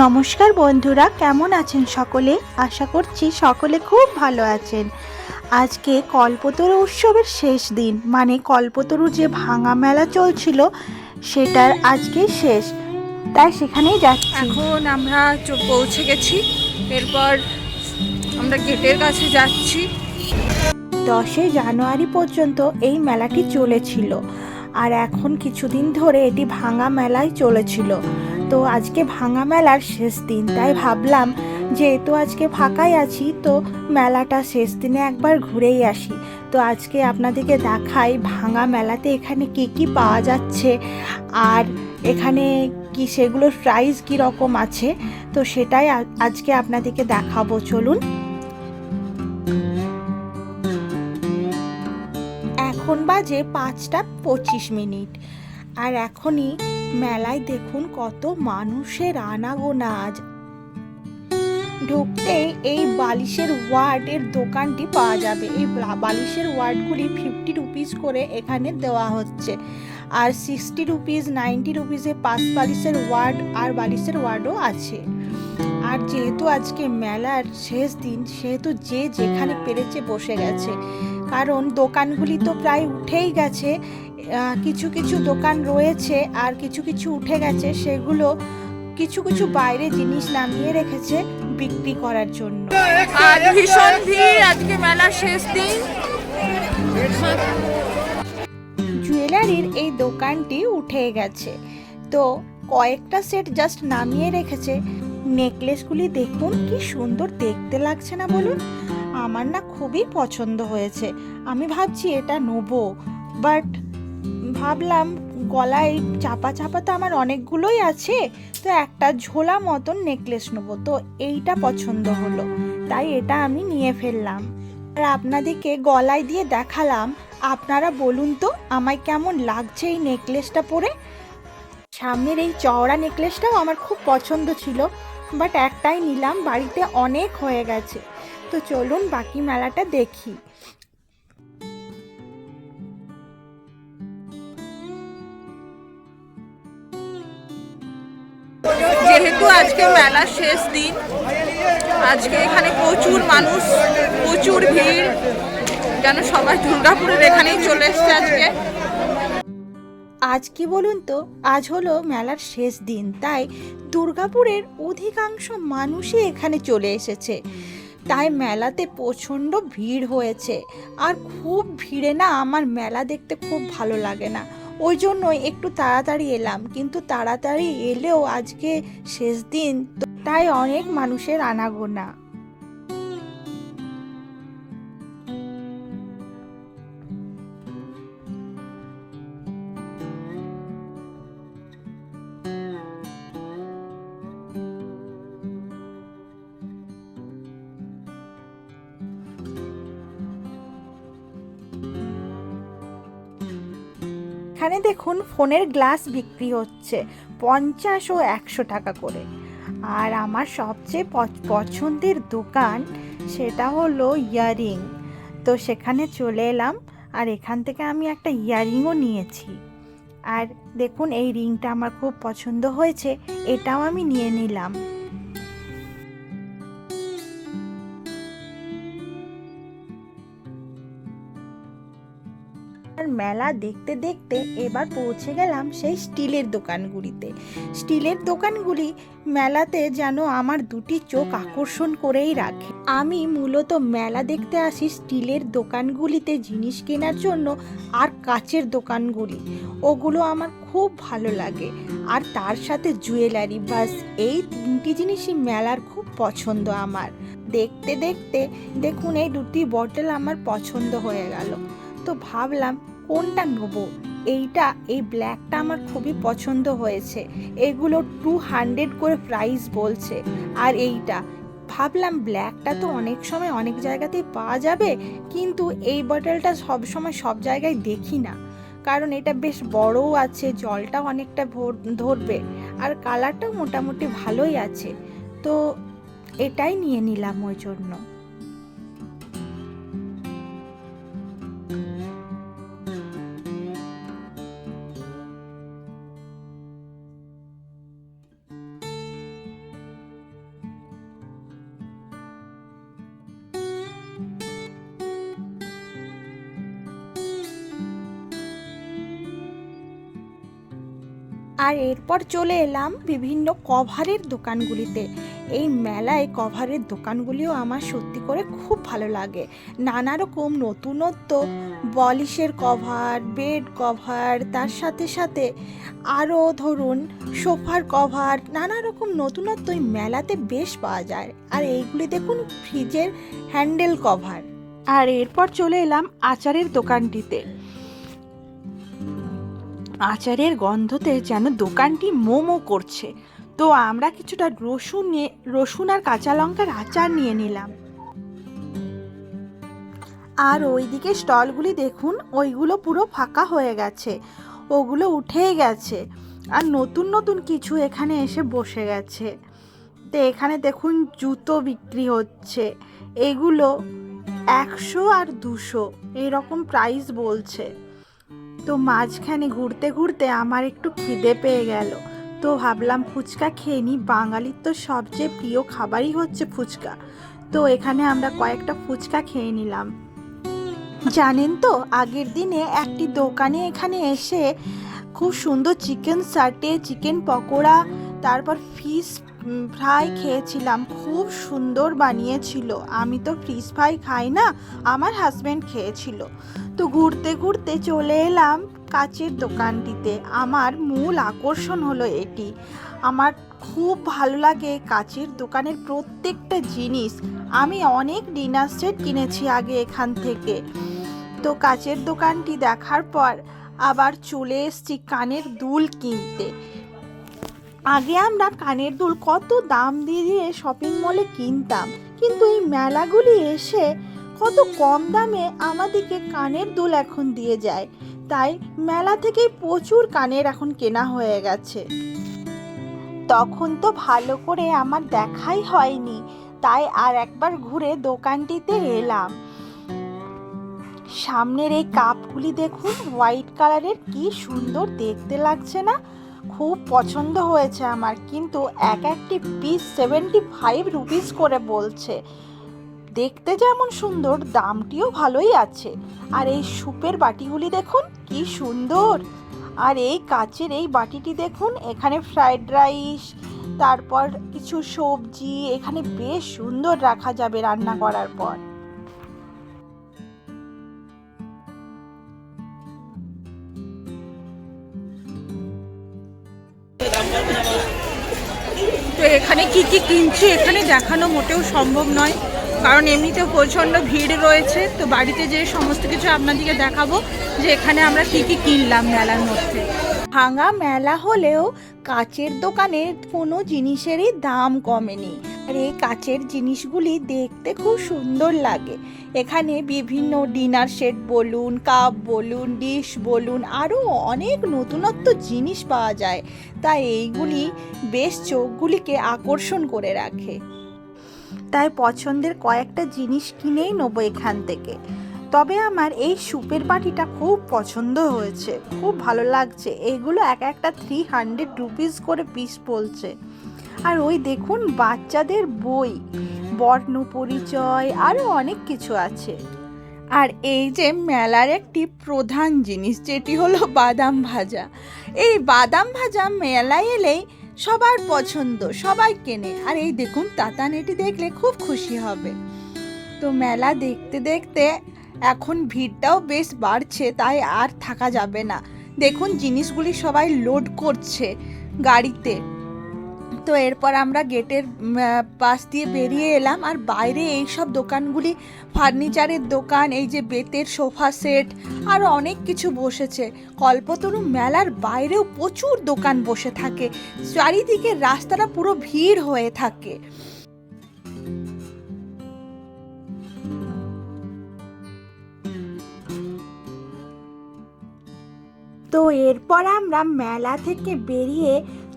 নমস্কার বন্ধুরা কেমন আছেন সকলে? আশা করছি সকলে খুব ভালো আছেন। আজকে কল্পতরু উৎসবের শেষ দিন মানে কল্পতরু যে ভাঙা মেলা চলছিল সেটার আজকে শেষ। তাই সেখানেই যাচ্ছি। এখন আমরা পৌঁছে গেছি এরপর আমরা গেটের কাছে যাচ্ছি। দশই জানুয়ারি পর্যন্ত এই মেলাটি চলেছিল আর এখন কিছুদিন ধরে এটি ভাঙা মেলায় চলেছিল। তো আজকে ভাঙা মেলার শেষ দিন, তাই ভাবলাম যেহেতু আজকে ফাঁকাই আছি, তো মেলাটা শেষ দিনে একবার ঘুরেই আসি। তো আজকে আপনাদেরকে দেখাই ভাঙা মেলাতে এখানে কি কি পাওয়া যাচ্ছে, আর এখানে কি সেগুলোর প্রাইস কী রকম আছে, তো সেটাই আজকে আপনাদেরকে দেখাবো, চলুন। এখন বাজে পাঁচটা পঁচিশ মিনিট, আর এখনই মেলায় দেখুন কত মানুষের আনাগোনা আজ। ঢুকতেই এই বালিশের ওয়ার্ডের দোকানটি পাওয়া যাবে। এই বালিশের ওয়ার্ডগুলি ফিফটি রুপিস করে এখানে দেওয়া হচ্ছে। আর সিক্সটি রুপিস নাইনটি রুপিসে পাঁচ বালিশের ওয়ার্ড আর বালিশের ওয়ার্ডও আছে। আর যেহেতু আজকে মেলার শেষ দিন, সেহেতু যে যেখানে পেরেছে বসে গেছে। কারণ দোকানগুলি তো প্রায় উঠেই গেছে। কিছু কিছু দোকান রয়েছে আর কিছু কিছু উঠে গেছে। সেগুলো কিছু কিছু বাইরে জিনিস নামিয়ে রেখেছে বিক্রি করার জন্য। আর ভীষণ ভিড় আজকে মেলার শেষ দিন। জুয়েলারির এই দোকানটি উঠে গেছে। তো কয়েকটা সেট জাস্ট নামিয়ে রেখেছে। নেকলেসগুলি দেখুন কি সুন্দর দেখতে লাগছে না বলুন? আমার না খুবই পছন্দ হয়েছে। আমি ভাবছি এটা নেব বাট ভাবলাম গলায় চাপা চাপা তো আমার অনেকগুলোই আছে, তো একটা ঝোলা মতন নেকলেস নেব। তো এইটা পছন্দ হলো, তাই এটা আমি নিয়ে ফেললাম। আর আপনাদেরকে গলায় দিয়ে দেখালাম, আপনারা বলুন তো আমায় কেমন লাগছে এই নেকলেসটা পরে? সামনের এই চওড়া নেকলেসটাও আমার খুব পছন্দ ছিল বাট একটাই নিলাম, বাড়িতে অনেক হয়ে গেছে। তো চলুন বাকি মেলাটা দেখি। যেহেতু আজকে মেলার শেষ দিন, আজকে এখানে প্রচুর মানুষ, প্রচুর ভিড়, যেন সবাই দুর্গাপুরের এখানেই চলে এসছে আজকে। আজ কি বলুন তো, আজ হলো মেলার শেষ দিন, তাই দুর্গাপুরের অধিকাংশ মানুষই এখানে চলে এসেছে। তাই মেলাতে প্রচণ্ড ভিড় হয়েছে, আর খুব ভিড়ে না আমার মেলা দেখতে খুব ভালো লাগে না। ওই জন্যই একটু তাড়াতাড়ি এলাম, কিন্তু তাড়াতাড়ি এলেও আজকে শেষ দিন তাই অনেক মানুষের আনাগোনা। এখানে দেখুন ফোনের গ্লাস বিক্রি হচ্ছে পঞ্চাশ ও একশো টাকা করে। আর আমার সবচেয়ে পছ- পছন্দের দোকান সেটা হলো ইয়ারিং তো সেখানে চলে এলাম আর এখান থেকে আমি একটা ইয়ারিংও নিয়েছি। আর দেখুন এই রিংটা আমার খুব পছন্দ হয়েছে, এটাও আমি নিয়ে নিলাম। মেলা দেখতে দেখতে এবার পৌঁছে গেলাম সেই স্টিলের দোকানগুলিতে। স্টিলের দোকানগুলি মেলাতে যেন আমার দুটি চোখ আকর্ষণ করেই রাখে। আমি মূলত মেলা দেখতে আসি স্টিলের দোকানগুলিতে জিনিস কেনার জন্য আর কাচের দোকানগুলি। ওগুলো আমার খুব ভালো লাগে। আর তার সাথে জুয়েলারি বাস, এই তিনটি জিনিসই মেলার খুব পছন্দ আমার। দেখতে দেখতে দেখুন এই দুটি বটল আমার পছন্দ হয়ে গেল। তো ভাবলাম কোনটা নেব? এইটা, এই ব্ল্যাকটা আমার খুবই পছন্দ হয়েছে। এগুলো টু হান্ড্রেড করে প্রাইস বলছে। আর এইটা, ভাবলাম ব্ল্যাকটা তো অনেক সময় অনেক জায়গাতেই পাওয়া যাবে, কিন্তু এই বটলটা সব সময় সব জায়গায় দেখি না। কারণ এটা বেশ বড়ও আছে, জলটাও অনেকটা ভর, ধরবে, আর কালারটাও মোটামুটি ভালোই আছে। তো এটাই নিয়ে নিলাম ওই জন্য। আর এরপর চলে এলাম বিভিন্ন কভারের দোকানগুলিতে। এই মেলায় কভারের দোকানগুলিও আমার সত্যি করে খুব ভালো লাগে। নানা রকম নতুনত্ব, বলিশের কভার, বেড কভার, তার সাথে সাথে আরও ধরুন সোফার কভার, নানা রকম নতুনত্ব এই মেলাতে বেশ পাওয়া যায়। আর এইগুলি দেখুন, ফ্রিজের হ্যান্ডেল কভার। আর এরপর চলে এলাম আচারের দোকানটিতে। আচারের গন্ধতে যেন দোকানটি মোমো করছে। তো আমরা কিছুটা রসুন নিয়ে, রসুন আর কাঁচা লঙ্কার আচার নিয়ে নিলাম। আর ওইদিকে স্টলগুলি দেখুন, ওইগুলো পুরো ফাঁকা হয়ে গেছে। ওগুলো উঠেই গেছে। আর নতুন নতুন কিছু এখানে এসে বসে গেছে। তো এখানে দেখুন জুতো বিক্রি হচ্ছে। এগুলো একশো আর দুশো, এরকম প্রাইস বলছে। তো মাঝখানে ঘুরতে ঘুরতে আমার একটু খিদে পেয়ে গেল। তো ভাবলাম ফুচকা খেয়ে নিই। বাঙালির তো সবচেয়ে প্রিয় খাবারই হচ্ছে ফুচকা। তো এখানে আমরা কয়েকটা ফুচকা খেয়ে নিলাম। জানেন তো, আগের দিনে একটি দোকানে এখানে এসে খুব সুন্দর চিকেন সাটে চিকেন পকোড়া, তারপর ফিশ ফ্রাই খেয়েছিলাম, খুব সুন্দর বানিয়েছিল। আমি তো ফিশ ফ্রাই খাই না, আমার হাজব্যান্ড খেয়েছিল। তো ঘুরতে ঘুরতে চলে এলাম কাচের দোকানটিতে। আমার মূল আকর্ষণ হলো এটি। আমার খুব ভালো লাগে কাচের দোকানের প্রত্যেকটা জিনিস। আমি অনেক ডিনার সেট কিনেছি আগে এখান থেকে। তো কাচের দোকানটি দেখার পর আবার চলে এসেছি কানের দুল কিনতে। আগে আমরা কানের দুল কত দাম দিয়ে দিয়ে শপিং মলে কিনতাম, কিন্তু এই মেলাগুলি এসে কত কম দামে আমাদেরকে কানের দুল এখন দিয়ে যায়। তাই মেলা থেকেই প্রচুর কানের এখন কেনা হয়ে গেছে। তখন তো ভালো করে আমার দেখাই হয়নি, তাই আর একবার ঘুরে দোকানটিতে এলাম। সামনের এই কাপগুলি দেখুন, হোয়াইট কালারের, কি সুন্দর দেখতে লাগছে না? খুব পছন্দ হয়েছে আমার, কিন্তু এক একটি পিস সেভেন্টি ফাইভ রুপিস করে বলছে। দেখতে যেমন সুন্দর, দামটিও ভালোই আছে। আর এই সুপের বাটিগুলি দেখুন, কি সুন্দর! আর এই কাচের এই বাটিটি দেখুন, এখানে ফ্রাইড রাইস তারপর কিছু সবজি, এখানে বেশ সুন্দর রাখা যাবে রান্না করার পর। এখানে কি কি কিনছি এখানে দেখানো মোটেও সম্ভব নয়। কারণ এমনিতেও প্রচণ্ড ভিড় রয়েছে। তো বাড়িতে যে সমস্ত কিছু আপনাদেরকে দেখাবো যে এখানে আমরা কি কি কিনলাম মেলার মধ্যে। ভাঙা মেলা হলেও কাচের দোকানে কোনো জিনিসেরই দাম কমেনি। আর এই কাচের জিনিসগুলি দেখতে খুব সুন্দর লাগে। এখানে বিভিন্ন ডিনার সেট বলুন, কাপ বলুন, ডিশ বলুন, আরও অনেক নতুনত্ব জিনিস পাওয়া যায়। তাই এইগুলি বেশ চোখগুলিকে আকর্ষণ করে রাখে। তাই পছন্দের কয়েকটা জিনিস কিনেই নেব এখান থেকে। তবে আমার এই সুপের বাটিটা খুব পছন্দ হয়েছে, খুব ভালো লাগছে। এইগুলো এক একটা থ্রি হান্ড্রেড রুপিস করে পিস বলছে। আর ওই দেখুন বাচ্চাদের বই, বর্ণ পরিচয় আরও অনেক কিছু আছে। আর এই যে মেলার একটি প্রধান জিনিস, যেটি হলো বাদাম ভাজা। এই বাদাম ভাজা মেলায় এলেই সবার পছন্দ, সবাই কেনে। আর এই দেখুন তাতানেটি দেখলে খুব খুশি হবে। তো মেলা দেখতে দেখতে এখন ভিড়টাও বেশ বাড়ছে, তাই আর থাকা যাবে না। দেখুন জিনিসগুলি সবাই লোড করছে গাড়িতে। তো এরপর আমরা গেটের পাশ দিয়ে বেরিয়ে এলাম। আর বাইরে এই সব দোকানগুলি, ফার্নিচারের দোকান, এই যে বেতের সোফা সেট আরও অনেক কিছু বসেছে। কল্পতরু মেলার বাইরেও প্রচুর দোকান বসে থাকে। চারিদিকে রাস্তাটা পুরো ভিড় হয়ে থাকে। তো এরপর আমরা মেলা থেকে বেরিয়ে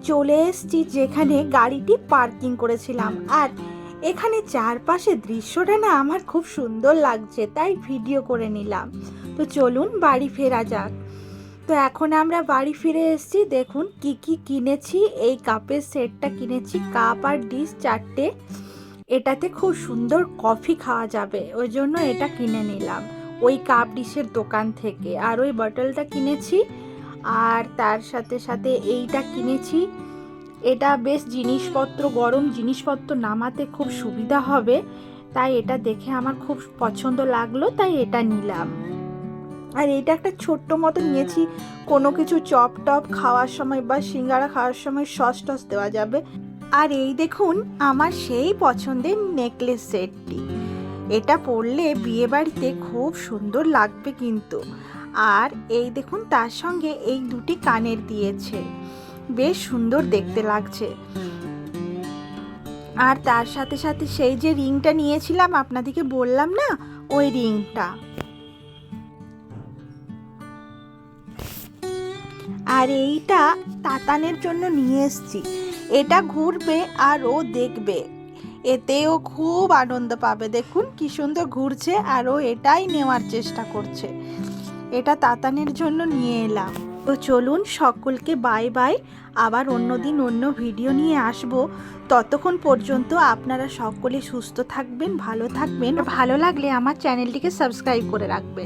চলে এসেছি যেখানে গাড়িটি পার্কিং করেছিলাম। আর এখানে চারপাশে দৃশ্যটা না আমার খুব সুন্দর লাগছে, তাই ভিডিও করে নিলাম। তো চলুন বাড়ি ফেরা যাক। তো এখন আমরা বাড়ি ফিরে এসেছি। দেখুন কি কি কিনেছি। এই কাপের সেটটা কিনেছি, কাপ আর ডিশ চারটে। এটাতে খুব সুন্দর কফি খাওয়া যাবে, ওই জন্য এটা কিনে নিলাম। ওই কাপ ডিশের দোকান থেকে। আর ওই বটলটা কিনেছি আর তার সাথে সাথে এইটা কিনেছি। এটা বেশ জিনিসপত্র, গরম জিনিসপত্র নামাতে খুব সুবিধা হবে। তাই এটা দেখে আমার খুব পছন্দ লাগল, তাই এটা নিলাম। আর এটা একটা ছোট্ট মতো নিয়েছি। কোনো কিছু চপ টপ খাওয়ার সময় বা সিঙ্গারা খাওয়ার সময় সস টস দেওয়া যাবে। আর এই দেখুন, আমার সেই পছন্দের নেকলেস সেটটি। এটা পরলে বিয়েবাড়িতে খুব সুন্দর লাগবে কিন্তু। আর এই দেখুন, তার সঙ্গে এই দুটি কানের দিয়েছে। বেশ সুন্দর দেখতে লাগছে। আর তার সাথে সাথে সেই যে রিংটা নিয়েছিলাম, আপনাদেরকে বললাম না, ওই রিংটা। আর এইটা তাতানের জন্য নিয়ে এসছি। এটা ঘুরবে আর ও দেখবে। এতেও খুব আনন্দ পাবে। দেখুন, কি সুন্দর ঘুরছে আর ও এটাই নেওয়ার চেষ্টা করছে। এটা তাতানের জন্য নিয়ে এলাম। তো চলুন সকলকে বাই বাই আবার অন্যদিন অন্য ভিডিও নিয়ে আসব। ততক্ষণ পর্যন্ত আপনারা সকলে সুস্থ থাকবেন, ভালো থাকবেন। ভালো লাগলে আমার চ্যানেলটিকে সাবস্ক্রাইব করে রাখবেন।